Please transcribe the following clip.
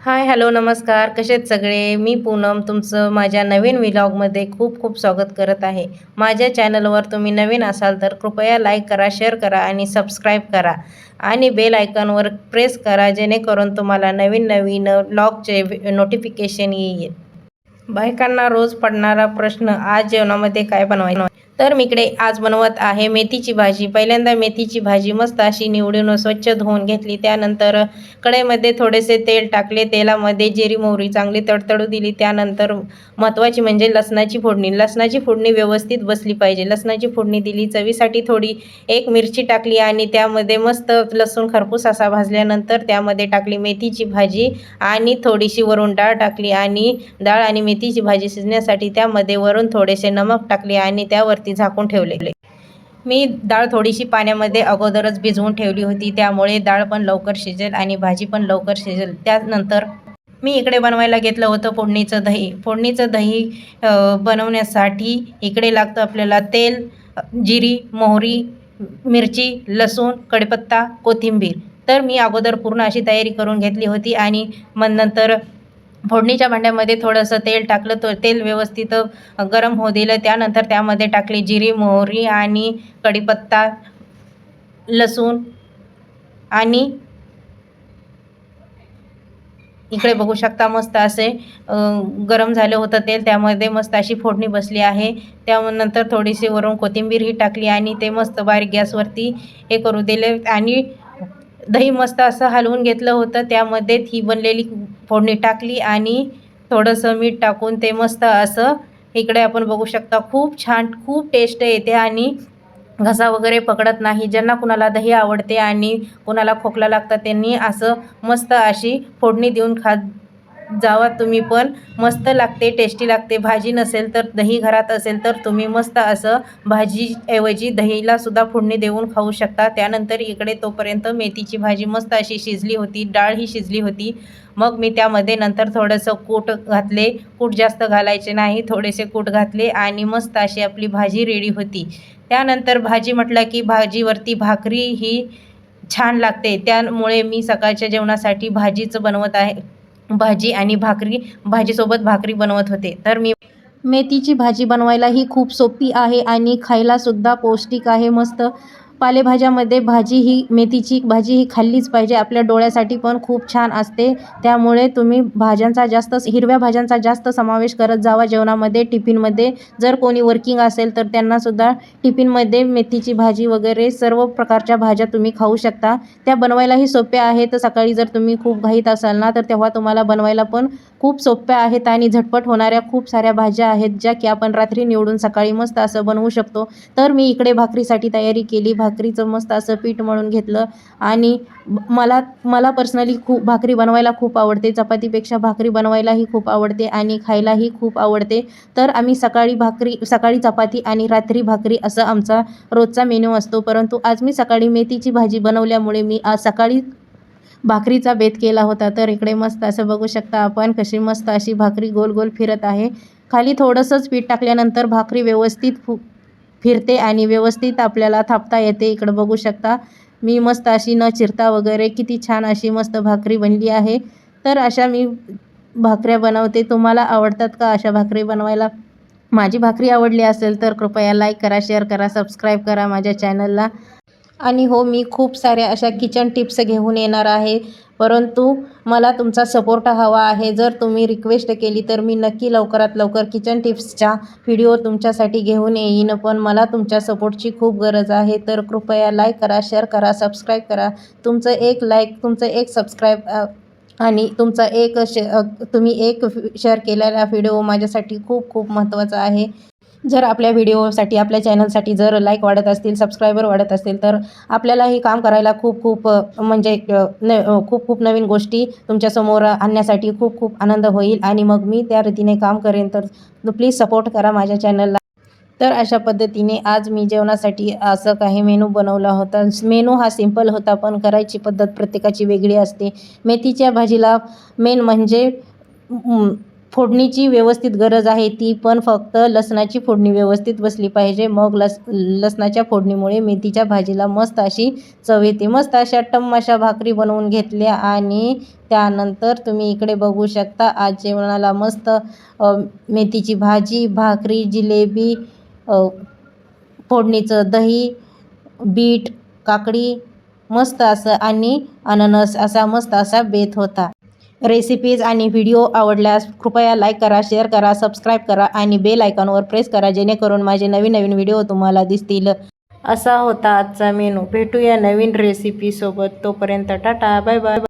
Hi hello नमस्कार. कसे आहेत सगळे? मी पूनम तुमचं माझ्या नवीन व्लॉगमध्ये खूप खूप स्वागत करत आहे. माझ्या चॅनलवर तुम्ही नवीन असाल तर कृपया लाईक करा शेअर करा आणि सबस्क्राईब करा. आणि बेल आयकॉनवर प्रेस करा जेणेकरून तुम्हाला नवीन नवीन ब्लॉगचे नोटिफिकेशन येईल. बायकांना रोज पडणारा प्रश्न आज जेवणामध्ये काय बनवायचं? तर मी इकडे आज बनवत आहे मेथीची भाजी. पहिल्यांदा मेथीची भाजी मस्त अशी निवडून स्वच्छ धुवून घेतली. त्यानंतर कढईमध्ये थोडेसे तेल टाकले. तेलामध्ये जिरी मोहरी चांगली तडतडू दिली. त्यानंतर महत्त्वाची म्हणजे लसणाची फोडणी. लसणाची फोडणी व्यवस्थित बसली पाहिजे. लसणाची फोडणी दिली. चवीसाठी थोडी एक मिरची टाकली आणि त्यामध्ये मस्त लसूण खरपूस असा भाजल्यानंतर त्यामध्ये टाकली मेथीची भाजी आणि थोडीशी वरून डाळ टाकली आणि डाळ आणि मेथीची भाजी शिजण्यासाठी त्यामध्ये वरून थोडेसे नमक टाकले आणि त्यावरती झाकून ठेवले मी डाळ थोडीशी पाण्यामध्ये अगोदरच भिजवून ठेवली होती. त्यामुळे डाळ पण लवकर शिजेल आणि भाजी पण लवकर शिजेल. त्यानंतर मी इकडे बनवायला घेतलं होतं फोडणीचं दही. फोडणीचं दही बनवण्यासाठी इकडे लागतं आपल्याला तेल जिरी मोहरी मिरची लसूण कडपत्ता कोथिंबीर. तर मी अगोदर पूर्ण अशी तयारी करून घेतली होती आणि मग नंतर फोडणीच्या भांड्यामध्ये थोडंसं तेल टाकलं तर तेल व्यवस्थित गरम होऊ दिलं. त्यानंतर त्यामध्ये टाकली जिरी मोहरी आणि कढीपत्ता लसूण आणि इकडे बघू शकता मस्त असे गरम झालं होतं तेल. त्यामध्ये मस्त अशी फोडणी बसली आहे. त्यानंतर थोडीशी वरून कोथिंबीरही टाकली आणि ते मस्त बारीक गॅसवरती हे करू दिले. आणि दही मस्त असं हलवून घेतलं होतं. त्यामध्ये ही बनलेली फोडणी टाकली आणि थोडंसं मीठ टाकून ते मस्त असं इकडे आपण बघू शकता खूप छान खूप टेस्ट येते आणि घसा वगैरे पकडत नाही. ज्यांना कुणाला दही आवडते आणि कुणाला खोकला लागतात त्यांनी असं मस्त अशी फोडणी देऊन खात जावा तुम्ही पण. मस्त लागते टेस्टी लागते. भाजी नसेल तर दही घरात असेल तर तुम्ही मस्त असं भाजीऐवजी दहीलासुद्धा फोडणी देऊन खाऊ शकता. त्यानंतर इकडे तोपर्यंत मेथीची भाजी मस्त अशी शिजली होती. डाळ ही शिजली होती. मग मी त्यामध्ये नंतर थोडंसं कूट घातले. कूट जास्त घालायचे नाही. थोडेसे कूट घातले आणि मस्त अशी आपली भाजी रेडी होती. त्यानंतर भाजी म्हटलं की भाजीवरती भाकरी ही छान लागते. त्यामुळे मी सकाळच्या जेवणासाठी भाजीचं बनवत आहे. भाजी आणि भाकरी भाजीसोबत भाकरी बनवत होते. तर मी मेथीची भाजी बनवायला ही खूप सोपी आहे आणि खायलासुद्धा पौष्टिक आहे मस्त. पालेभाज्यामध्ये भाजी ही मेथीची भाजी ही खाल्लीच पाहिजे. आपल्या डोळ्यासाठी पण खूप छान असते. त्यामुळे तुम्ही भाज्यांचा जास्त हिरव्या भाज्यांचा जास्त समावेश करत जावा. जेवणामध्ये टिफिनमध्ये जर कोणी वर्किंग असेल तर त्यांनासुद्धा टिफिनमध्ये मेथीची भाजी वगैरे सर्व प्रकारच्या भाज्या तुम्ही खाऊ शकता. त्या बनवायलाही सोप्या आहेत. सकाळी जर तुम्ही खूप घाईत असाल ना तर तेव्हा तुम्हाला बनवायला पण खूप सोप्या आहेत आणि झटपट होणाऱ्या खूप साऱ्या भाज्या आहेत ज्या की आपण रात्री निवडून सकाळी मस्त असं बनवू शकतो. तर मी इकडे भाकरीसाठी तयारी केली. भा भाकरीचं मस्त असं पीठ मळून घेतलं. आणि मला मला पर्सनली खूप भाकरी बनवायला खूप आवडते. चपातीपेक्षा भाकरी बनवायलाही खूप आवडते आणि खायलाही खूप आवडते. तर आम्ही सकाळी भाकरी सकाळी चपाती आणि रात्री भाकरी असं आमचा रोजचा मेन्यू असतो. परंतु आज मी सकाळी मेथीची भाजी बनवल्यामुळे मी आज सकाळी भाकरीचा बेत केला होता. तर इकडे मस्त असं बघू शकता आपण कशी मस्त अशी भाकरी गोल गोल फिरत आहे. खाली थोडंसंच पीठ टाकल्यानंतर भाकरी व्यवस्थित फु फिरते आणि व्यवस्थित आपल्याला थापता येते. इकडं बघू शकता मी मस्त अशी न चिरता वगैरे किती छान अशी मस्त भाकरी बनली आहे. तर अशा मी भाकऱ्या बनवते. तुम्हाला आवडतात का अशा भाकरी बनवायला? माझी भाकरी आवडली असेल तर कृपया लाईक करा शेअर करा सबस्क्राईब करा माझ्या चॅनलला आणि हो मी खूप साऱ्या अशा किचन टिप्स घेऊन येणार आहे. परंतु मला तुमचा सपोर्ट हवा आहे. जर तुम्ही रिक्वेस्ट केली तर मी नक्की लवकरात लवकर किचन टिप्सच्या व्हिडिओ तुमच्यासाठी घेऊन येईन. पण मला तुमच्या सपोर्टची खूप गरज आहे. तर कृपया लाईक करा शेअर करा सबस्क्राईब करा. तुमचं एक लाईक तुमचं एक सबस्क्राईब आणि तुमचा एक शे तुम्ही एक शेअर केलेला व्हिडिओ माझ्यासाठी खूप खूप महत्त्वाचा आहे. जर आपल्या व्हिडिओसाठी आपल्या चॅनलसाठी जर लाईक वाढत असतील सबस्क्रायबर वाढत असतील तर आपल्याला हे काम करायला खूप खूप म्हणजे न खूप खूप नवीन गोष्टी तुमच्यासमोर आणण्यासाठी खूप खूप आनंद होईल. आणि मग मी त्या रीतीने काम करेन तर प्लीज सपोर्ट करा माझ्या चॅनलला तर अशा पद्धतीने आज मी जेवणासाठी असं काही मेनू बनवला होता. मेनू हा सिंपल होता पण करायची पद्धत प्रत्येकाची वेगळी असते. मेथीच्या भाजीला मेन म्हणजे फोडणीची व्यवस्थित गरज आहे ती पण फक्त लसणाची फोडणी व्यवस्थित बसली पाहिजे. मग लस लसणाच्या फोडणीमुळे मेथीच्या भाजीला मस्त अशी चव येते. मस्त अशा टम्माशा भाकरी बनवून घेतल्या आणि त्यानंतर तुम्ही इकडे बघू शकता आज जेवणाला मस्त मेथीची भाजी भाकरी जिलेबी फोडणीचं दही बीट काकडी मस्त असं आणि अननस असा मस्त असा बेत होता. रेसिपीज आणि व्हिडिओ आवडल्यास कृपया लाईक करा शेअर करा सबस्क्राईब करा आणि बेल आयकॉनवर प्रेस करा जेणेकरून माझे नवीन नवीन व्हिडिओ तुम्हाला दिसतील. असा होता आजचा मेनू भेटूया नवीन रेसिपीसोबत तोपर्यंत टाटा बाय बाय